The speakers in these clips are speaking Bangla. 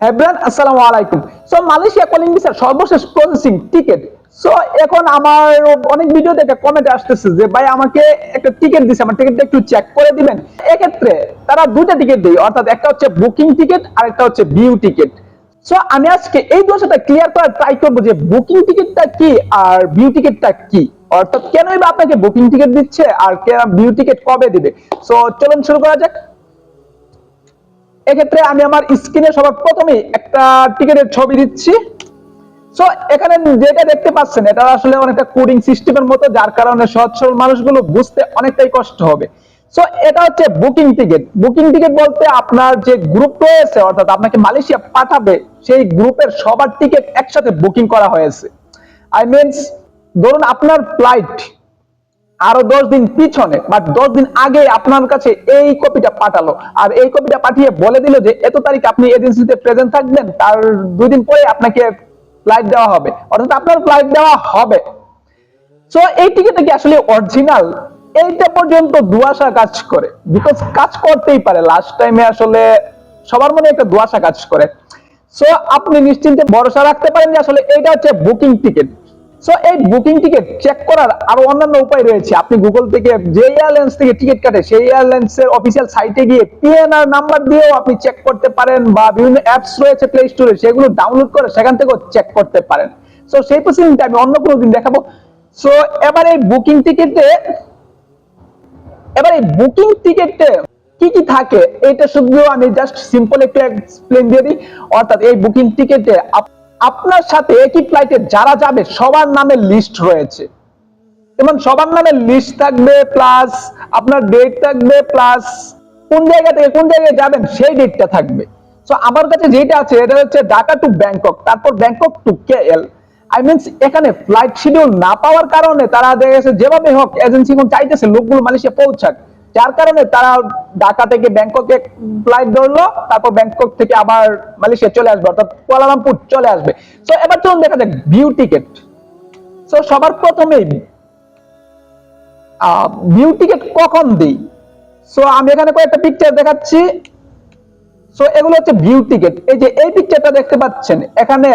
হ্যাব্রান আসসালামু আলাইকুম। সো মালয়েশিয়া কলিং ভিসার সর্বশেষ প্রসেসিং সো এখন আমার অনেক কমেন্ট আসতেছে যে, ভাই, আমাকে একটা টিকিট দিছে, আমার টিকিটটা একটু চেক করে দিবেন। এক্ষেত্রে তারা টিকিট দেয়, অর্থাৎ একটা হচ্ছে বুকিং টিকিট আর একটা হচ্ছে ভিউ টিকিট সো আমি আজকে এই দোষটা ক্লিয়ার করার ট্রাই করব যে বুকিং টিকিটটা কি আর ভিউ টিকিটটা কি? অর্থাৎ কেনই বা আপনাকে বুকিং টিকিট দিচ্ছে আর ভিউ টিকিট কবে দিবে? সো চলুন শুরু করা যাক। এক্ষেত্রে আমি আমার স্ক্রিনে সবার প্রথমে একটা টিকিটের ছবি দিচ্ছি। সো এখানে যেটা দেখতে পাচ্ছেন, এটা আসলে অনেকটা কোডিং সিস্টেমের মতো, যার কারণে সহজ সরল মানুষগুলো বুঝতে অনেকটাই কষ্ট হবে। সো এটা হচ্ছে বুকিং টিকিট বুকিং টিকিট বলতে আপনার যে গ্রুপ রয়েছে, অর্থাৎ আপনাকে মালয়েশিয়া পাঠাবে, সেই গ্রুপের সবার টিকিট একসাথে বুকিং করা হয়েছে। আই মিনস ধরুন আপনার ফ্লাইট আরও দশ দিন পিছনে বা দশ দিন আগে আপনার কাছে এই কপিটা পাঠালো। আর এই কপিটা পাঠিয়ে বলে দিল যে, এত তারিখ আপনি এজেন্সিতে প্রেজেন্ট থাকবেন, তার দুই দিন পরে আপনাকে ফ্লাইট দেওয়া হবে। অর্থাৎ আপনার ফ্লাইট দেওয়া হবে। সো এই টিকিটটা কি আসলে অরিজিনাল এইটা পর্যন্ত দুয়াশা কাজ করে। বিকজ কাজ করতেই পারে। লাস্ট টাইমে আসলে সবার মনে একটা দুয়াশা কাজ করে। সো আপনি নিশ্চিন্তে ভরসা রাখতে পারেন যে আসলে এইটা হচ্ছে বুকিং টিকিট সো এই বুকিং টিকিট চেক করার আরও অন্যান্য উপায় রয়েছে। আপনি গুগল থেকে যে এয়ারলাইন্স থেকে টিকিট কাটে, সেই এয়ারলাইন্স এর অফিসিয়াল সাইটে গিয়ে পিএনআর নাম্বার দিয়েও আপনি চেক করতে পারেন বা বিভিন্ন অ্যাপস রয়েছে প্লে স্টোরে সেগুলো ডাউনলোড করে সেখান থেকেও চেক করতে পারেন। সো সেই প্রসেসিংটা আমি অন্য কোনো দিন দেখাবো। সো এবার এই বুকিং টিকিটে এবার এই বুকিং টিকিটে কি কি থাকে, এটা শুধু আমি জাস্ট সিম্পল একটু এক্সপ্লেন দিয়ে দিই। অর্থাৎ এই বুকিং টিকিটে আপনার সাথে একই ফ্লাইটে যারা যাবে, সবার নামে লিস্ট রয়েছে। যেমন সবার নামে লিস্ট থাকবে প্লাস আপনার ডেট থাকবে প্লাস কোন জায়গা থেকে কোন জায়গায় যাবেন, সেই ডেটটা থাকবে। সো আমার কাছে যেটা আছে, এটা হচ্ছে ঢাকা টু ব্যাংকক তারপর Bangkok to K L I means এখানে ফ্লাইট শিডিউল না পাওয়ার কারণে তারা দেখা গেছে, যেভাবে হোক এজেন্সি এখন চাইতেছে লোকগুলো মালয়েশিয়া পৌঁছাক। যার কারণে তারা ঢাকা থেকে ব্যাংককে ফ্লাইট ধরলো, তারপর ব্যাংকক থেকে আবার মালয়েশিয়া চলে আসবে, অর্থাৎ কুয়ালালামপুর চলে আসবে। তো এবার চলুন দেখা যাক ভিউ টিকিট সো সবার প্রথমেই ভিউ টিকিট কখন দিই? সো আমি এখানে কয়েকটা পিকচার দেখাচ্ছি। সো এগুলো হচ্ছে ভিউ টিকিট এই যে এই পিকচারটা দেখতে পাচ্ছেন, এখানে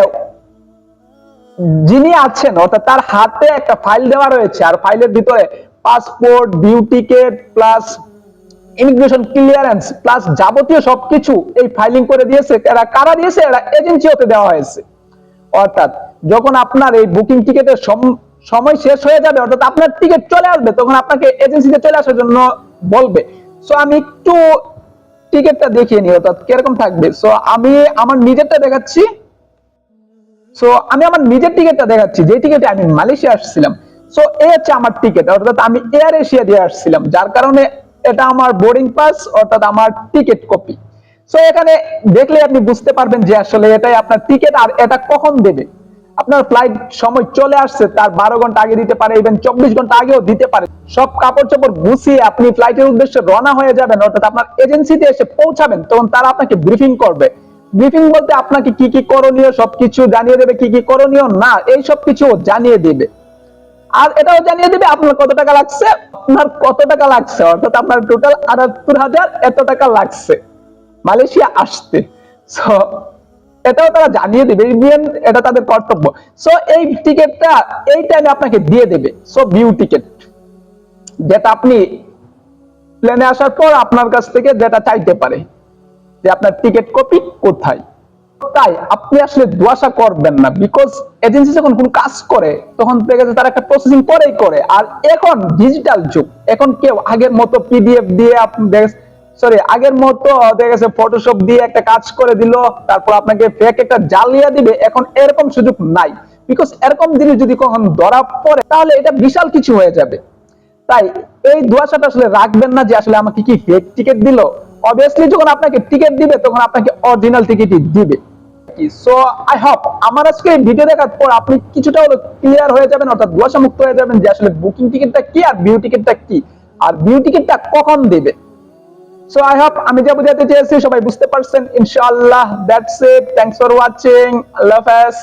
যিনি আছেন, অর্থাৎ তার হাতে একটা ফাইল দেওয়া রয়েছে, আর ফাইলের ভিতরে passport view ticket plus immigration clearance plus যাবতীয় সবকিছু এই ফাইলিং করে দিয়েছে। এরা কারা দিয়েছে? এরা এজেন্সি হতে দেওয়া হয়েছে। অর্থাৎ যখন আপনার এই বুকিং টিকেটের সময় শেষ হয়ে যাবে, অর্থাৎ আপনার টিকিট চলে আসবে, তখন আপনাকে এজেন্সিতে চলে আসার জন্য বলবে। সো আমি একটু টিকিটটা দেখিয়ে নিই, অর্থাৎ কীরকম থাকবে? সো আমি আমার নিজেরটা দেখাচ্ছি। সো আমি আমার নিজের টিকিটটা দেখাচ্ছি। যে টিকিটে আমি মালয়েশিয়া আসছিলাম সো এই হচ্ছে আমার টিকিট অর্থাৎ আমি এয়ার এশিয়া দিয়ে আসছিলাম, যার কারণে এটা আমার বোর্ডিং পাস অর্থাৎ আমার টিকিট কপি সো এখানে দেখলে আপনি বুঝতে পারবেন যে আসলে এটাই আপনার টিকিট আর এটা কখন দেবে। আপনার ফ্লাইট সময় চলে আসছে, তার বারো ঘণ্টা আগে দিতে পারে ইভেন চব্বিশ ঘণ্টা আগেও দিতে পারে। সব কাপড় চোপড় গুছিয়ে আপনি ফ্লাইটের উদ্দেশ্যে রওনা হয়ে যাবেন, অর্থাৎ আপনার এজেন্সিতে এসে পৌঁছাবেন, তখন তারা আপনাকে ব্রিফিং করবে। ব্রিফিং বলতে আপনাকে কি কি করণীয়, সবকিছু জানিয়ে দেবে, কি কি করণীয়, না, এই সব কিছু জানিয়ে দেবে। আর এটাও জানিয়ে দেবে আপনার কত টাকা লাগছে? আপনার কত টাকা লাগছে? অর্থাৎ আপনার টোটাল আটাত্তর হাজার এত টাকা লাগছে। মালয়েশিয়া আসতে এটাও তারা জানিয়ে দেবে। ইন্ডিয়ান এটা তাদের কর্তব্য। সো এই টিকিটটা, এই টাইমে আপনাকে দিয়ে দেবে। সো ভিউ টিকিট যেটা আপনি প্লেনে আসার পর আপনার কাছ থেকে যেটা চাইতে পারে। যে আপনার টিকিট কপি কোথায়? তাই আপনি আসলে করবেন না বিকজ এজেন্সি যখন কোন কাজ করে, তখন দেখে তারা একটা প্রসেসিং করে। আর এখন ডিজিটাল যুগ, এখন কেউ আগের মতো পিডিএফ দিয়ে আপনি সরি আগের মতো দেখা গেছে ফটোশপ দিয়ে একটা কাজ করে দিল, তারপর আপনাকে ফেক একটা জালিয়া দিবে, এখন এরকম সুযোগ নাই। বিকজ এরকম জিনিস যদি কখন ধরা পড়ে, তাহলে এটা বিশাল কিছু হয়ে যাবে। তাই এই দুয়াশাটা আসলে রাখবেন না যে আসলে আমাকে কি ফেক টিকিট দিল। অবভিয়াসলি যখন আপনাকে টিকিট দিবে, তখন আপনাকে অরিজিনাল টিকিটই দিবে। সো আই হোপ আমার আজকে ভিডিও দেখার পর আপনি কিছুটা হলো ক্লিয়ার হয়ে যাবেন, অর্থাৎ দুয়াশা মুক্ত হয়ে যাবেন যে আসলে বুকিং টিকিটটা কি আর ভিউ টিকিটটা কি? আর ভিউ টিকিটটা কখন দেবে? সো আই হোপ আমি যা বুঝাতে চেয়েছি, সবাই বুঝতে পারছেন। ইনশাআল্লাহ that's it thanks for watching আল্লাহ হাফেজ